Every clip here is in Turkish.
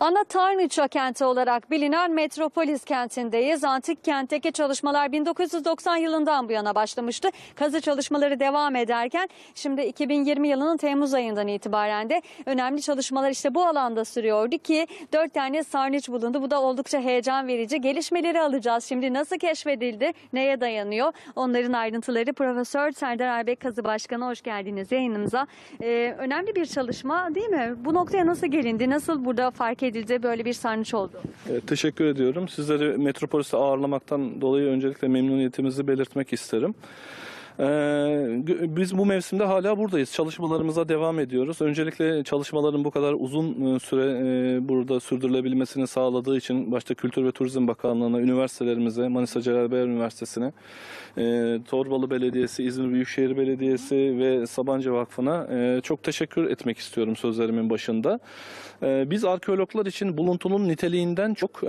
Ana Tanrıça kenti olarak bilinen Metropolis kentindeyiz. Antik kentteki çalışmalar 1990 yılından bu yana başlamıştı. Kazı çalışmaları devam ederken şimdi 2020 yılının Temmuz ayından itibaren de önemli çalışmalar işte bu alanda sürüyordu ki dört tane sarnıç bulundu. Bu da oldukça heyecan verici. Gelişmeleri alacağız. Şimdi nasıl keşfedildi, neye dayanıyor? Onların ayrıntıları Profesör Serdar Erbek Kazı Başkanı hoş geldiniz yayınımıza. Ee, önemli bir çalışma değil mi? Bu noktaya nasıl gelindi? Nasıl burada fark edildi böyle bir sarnıç oldu? Evet, teşekkür ediyorum. Sizleri Metropolis'te ağırlamaktan dolayı öncelikle memnuniyetimizi belirtmek isterim. Ee, biz bu mevsimde hala buradayız. Çalışmalarımıza devam ediyoruz. Öncelikle çalışmaların bu kadar uzun e, süre e, burada sürdürülebilmesini sağladığı için başta Kültür ve Turizm Bakanlığı'na, üniversitelerimize, Manisa Celal Bayar Üniversitesi'ne, e, Torbalı Belediyesi, İzmir Büyükşehir Belediyesi ve Sabancı Vakfı'na çok teşekkür etmek istiyorum sözlerimin başında. Biz arkeologlar için buluntunun niteliğinden çok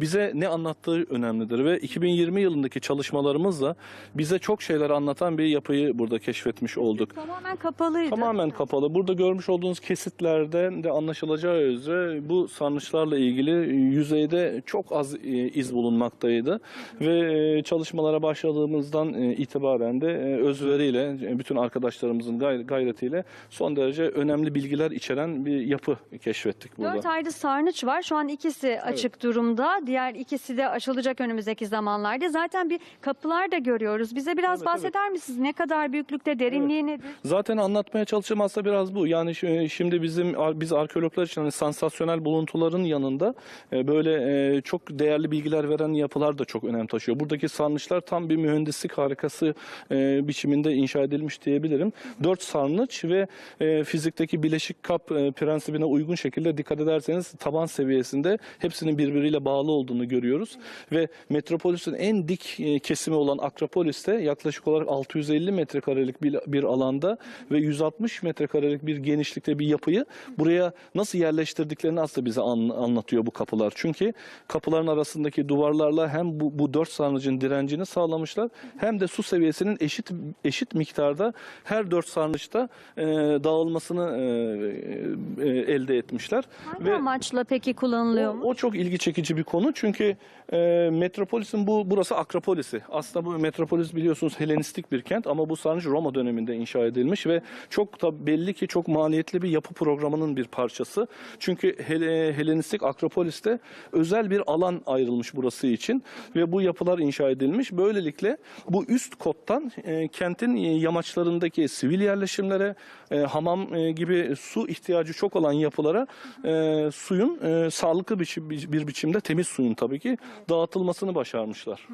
bize ne anlattığı önemlidir ve 2020 yılındaki çalışmalarımızla bize çok şeyler anlatan bir yapıyı burada keşfetmiş olduk. Tamamen kapalıydı. Tamamen kapalı. Burada görmüş olduğunuz kesitlerden de anlaşılacağı üzere bu sarnıçlarla ilgili yüzeyde çok az e, iz bulunmaktaydı. Ve e, çalışmalara başladığımızdan e, itibaren de özveriyle, bütün arkadaşlarımızın gay- gayretiyle son derece önemli bilgiler içeren bir yapı keşfettik burada. Dört ayrı sarnıç var. Şu an ikisi açık durumda. Diğer ikisi de açılacak önümüzdeki zamanlarda. Zaten bir kapılar da görüyoruz. Bize biraz Evet, bahseder misiniz? Ne kadar büyüklükte, derinliği nedir? Zaten anlatmaya çalıştığım aslında biraz bu. Yani şu- şimdi bizim biz arkeologlar için hani sansasyonel buluntuların yanında e, böyle e, çok değerli bilgiler veren yapılar da çok önem taşıyor. Buradaki sarnıçlar tam bir mühendislik harikası e, biçiminde inşa edilmiş diyebilirim. Dört sarnıç ve e, fizikteki bileşik kap e, prensibine uygun şekilde dikkat ederseniz taban seviyesinde hepsinin birbiriyle bağlı olduğunu görüyoruz. Ve metropolisin en dik e, kesimi olan Akropolis'te yaklaşık olarak 650 metrekarelik bir, bir alanda ve 160 metrekarelik bir genişlikte bir yapıyı buraya nasıl yerleştirdiklerini aslında bize an- anlatıyor bu kapılar. Çünkü kapıların arasındaki duvarlarla hem bu, bu dört sarnıcın direncini sağlamışlar hem de su seviyesinin eşit eşit miktarda her dört sarnıçta e, dağılmasını e, e, elde etmişler. Hangi Ve- amaçla peki kullanılıyor o, mu? o çok ilgi çekici bir konu çünkü e, Metropolis'in bu burası Akropolis'i. Aslında bu Metropolis biliyorsunuz Helenistik bir kent ama bu sarnıç Roma döneminde inşa edilmiş ve çok da belli ki çok maliyetli bir yapı programının bir parçası. Çünkü Hele, Helenistik Akropolis'te özel bir alan ayrılmış burası için ve bu yapılar inşa edilmiş. Böylelikle bu üst kottan e, kentin e, yamaçlarındaki sivil yerleşimlere, e, hamam e, gibi su ihtiyacı çok olan yapılara e, suyun e, sağlıklı bir, bir biçimde temiz suyun tabii ki dağıtılmasını başarmışlar.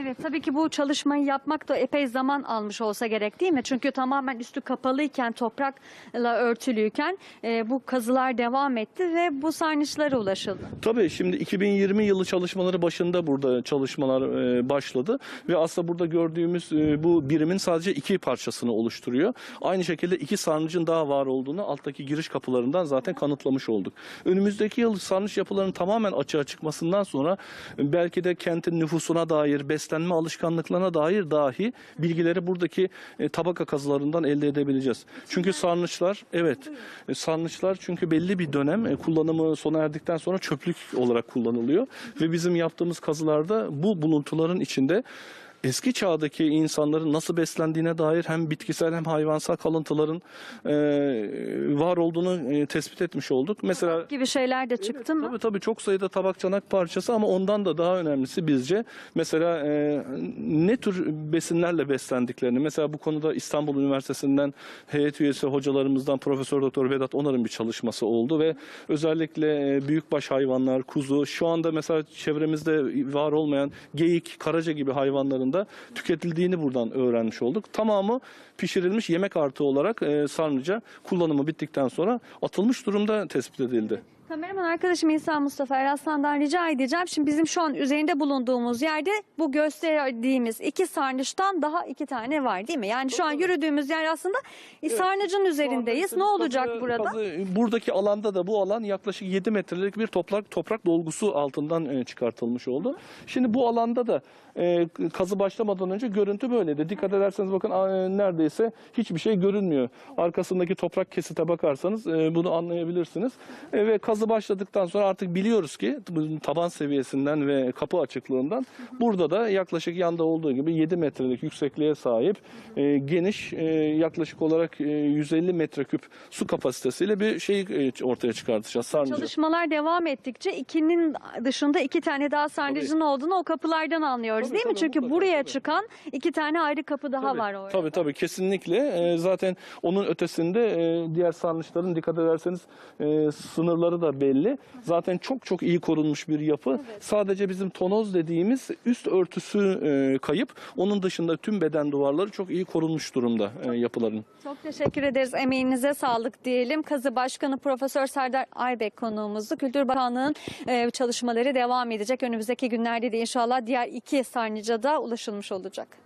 Evet tabii ki bu çalışmayı yapmak da epey zaman almış olsa gerek değil mi? Çünkü tamamen üstü kapalıyken, toprakla örtülüyken e, bu kazılar devam etti ve bu sarnıçlara ulaşıldı. Tabii şimdi 2020 yılı çalışmaları başında burada çalışmalar e, başladı ve aslında burada gördüğümüz e, bu birimin sadece iki parçasını oluşturuyor. Aynı şekilde iki sarnıcın daha var olduğunu alttaki giriş kapılarından zaten kanıtlamış olduk. Önümüzdeki yıl sarnıç yapılarının tamamen açığa çıkmasından sonra e, belki de kentin nüfusuna dair, beslenme alışkanlıklarına dair dahi bilgileri buradaki e, tabaka kazılarından elde edebileceğiz. Çünkü sarnıçlar evet e, sarnıçlar çünkü belli bir dönem e, kullanımı sona erdikten sonra çöplük olarak kullanılıyor ve bizim yaptığımız kazılarda bu buluntuların içinde eski çağdaki insanların nasıl beslendiğine dair hem bitkisel hem hayvansal kalıntıların e, var olduğunu e, tespit etmiş olduk. Mesela Gibi şeyler de çıktı mı? Tabii tabii çok sayıda tabak çanak parçası ama ondan da daha önemlisi bizce mesela e, ne tür besinlerle beslendiklerini mesela bu konuda İstanbul Üniversitesi'nden heyet üyesi hocalarımızdan Profesör Doktor Vedat Onar'ın bir çalışması oldu ve özellikle büyükbaş hayvanlar, kuzu şu anda mesela çevremizde var olmayan geyik, karaca gibi hayvanların da tüketildiğini buradan öğrenmiş olduk. Tamamı pişirilmiş yemek artı olarak e, sarnıca kullanımı bittikten sonra atılmış durumda tespit edildi. Kameraman arkadaşım İsa Mustafa Eraslan'dan rica edeceğim. Şimdi bizim şu an üzerinde bulunduğumuz yerde bu gösterdiğimiz iki sarnıçtan daha iki tane var değil mi? Yani şu an yürüdüğümüz yer aslında sarnıcın üzerindeyiz. Ne olacak Kazı- burada? kazı- buradaki alanda da bu alan yaklaşık 7 metrelik bir toprak toprak dolgusu altından e, çıkartılmış oldu. Şimdi bu alanda da e, kazı başlamadan önce görüntü böyleydi. Dikkat ederseniz bakın e, neredeyse hiçbir şey görünmüyor. Arkasındaki toprak kesite bakarsanız e, bunu anlayabilirsiniz. E, ve kazı kazı başladıktan sonra artık biliyoruz ki taban seviyesinden ve kapı açıklığından burada da yaklaşık yanda olduğu gibi 7 metrelik yüksekliğe sahip e, geniş e, yaklaşık olarak e, 150 metreküp su kapasitesiyle bir şey e, ortaya çıkartacağız. Sarnıcı. Çalışmalar devam ettikçe ikinin dışında iki tane daha sarnıcın olduğunu o kapılardan anlıyoruz Tabii, değil mi? tabii, Çünkü mutlaka, buraya tabii. çıkan iki tane ayrı kapı daha Tabii, var orada. Tabii tabii kesinlikle. Ee, zaten onun ötesinde e, diğer sarnıçların dikkat ederseniz e, sınırları da belli. Zaten çok çok iyi korunmuş bir yapı. Sadece bizim tonoz dediğimiz üst örtüsü e, kayıp. Onun dışında tüm beden duvarları çok iyi korunmuş durumda e, yapıların. Çok teşekkür ederiz. Emeğinize sağlık diyelim. Kazı Başkanı Profesör Serdar Aybek konuğumuzdu. Kültür Bakanlığı'nın e, çalışmaları devam edecek. Önümüzdeki günlerde de inşallah diğer iki sarnıca da ulaşılmış olacak.